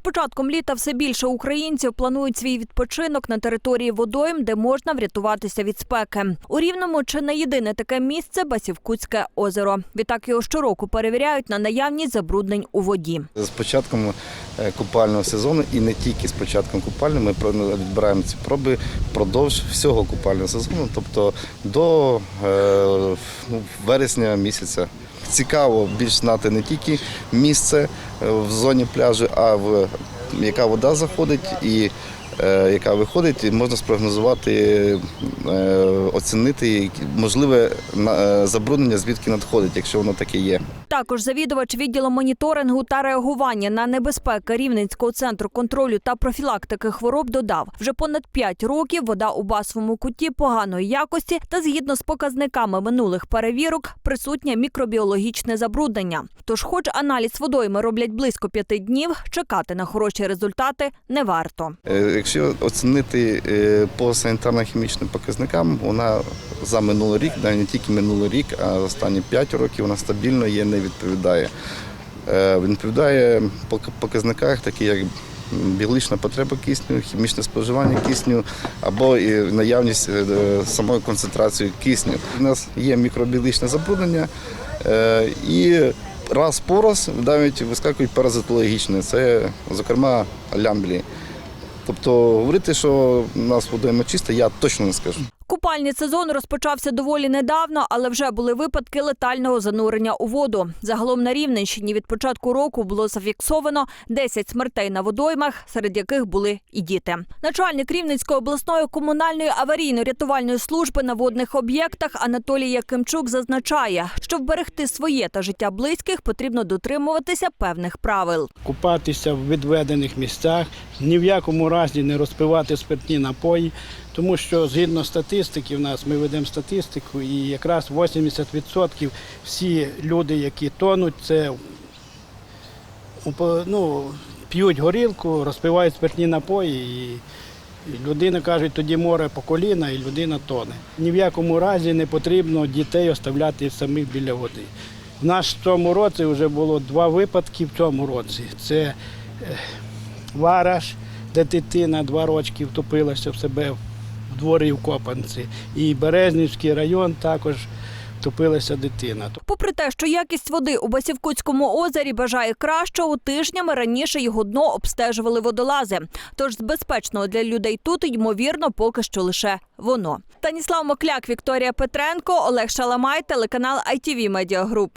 початком літа все більше українців планують свій відпочинок на території водойм, де можна врятуватися від спеки. У Рівному чи не єдине таке місце Басівкутське озеро. Відтак його щороку перевіряють на наявність забруднень у воді. З початком е, купального сезону і не тільки з початком купального, ми відбираємо ці проби впродовж всього купального сезону, тобто до е, ну, вересня місяця. Цікаво більш знати не тільки місце е, в зоні пляжу, а в яка вода заходить і яка виходить, можна спрогнозувати, е, оцінити можливе е, забруднення, звідки надходить, якщо воно таке є. Також завідувач відділу моніторингу та реагування на небезпеки Рівненського центру контролю та профілактики хвороб додав, вже понад 5 років вода у басовому куті поганої якості та згідно з показниками минулих перевірок присутнє мікробіологічне забруднення. Тож, хоч аналіз водойми роблять близько п'яти днів, чекати на хороші результати не варто. Якщо оцінити е, по санітарно-хімічним показникам, вона за минулий рік, не тільки минулий рік, а останні 5 років вона стабільно є, не відповідає. Е, Відповідає по показниках, такі як біологічна потреба кисню, хімічне споживання кисню або і наявність е, самої концентрації кисню. У нас є мікробіологічне забруднення і раз по раз навіть вискакують паразитологічні, це, зокрема, лямблі. Тобто говорити, що у нас водойма чиста, я точно не скажу. Купальний сезон розпочався доволі недавно, але вже були випадки летального занурення у воду. Загалом на Рівненщині від початку року було зафіксовано 10 смертей на водоймах, серед яких були і діти. Начальник Рівненської обласної комунальної аварійно-рятувальної служби на водних об'єктах Анатолій Якимчук зазначає, щоб берегти своє та життя близьких, потрібно дотримуватися певних правил. купатися в відведених місцях, ні в якому разі не розпивати спиртні напої, тому що згідно статистики, в нас ми ведемо статистику, і якраз 80% всі люди, які тонуть, це ну, п'ють горілку, розпивають спиртні напої. І людина каже, тоді море по коліна, і людина тоне. Ні в якому разі не потрібно дітей оставляти самих біля води. В нас в цьому році вже було два випадки в цьому році. Це е, Вараш, де дитина два рочки втопилася в себе дворі в Копанці. І Березнівський район також втопилася дитина. Попри те, що якість води у Басівкутському озері бажає кращого, тижнями раніше його дно обстежували водолази. Тож з безпечного для людей тут, ймовірно, поки що лише воно. Таніслав Мокляк, Вікторія Петренко, Олег Шаламай, телеканал ITV Media Group.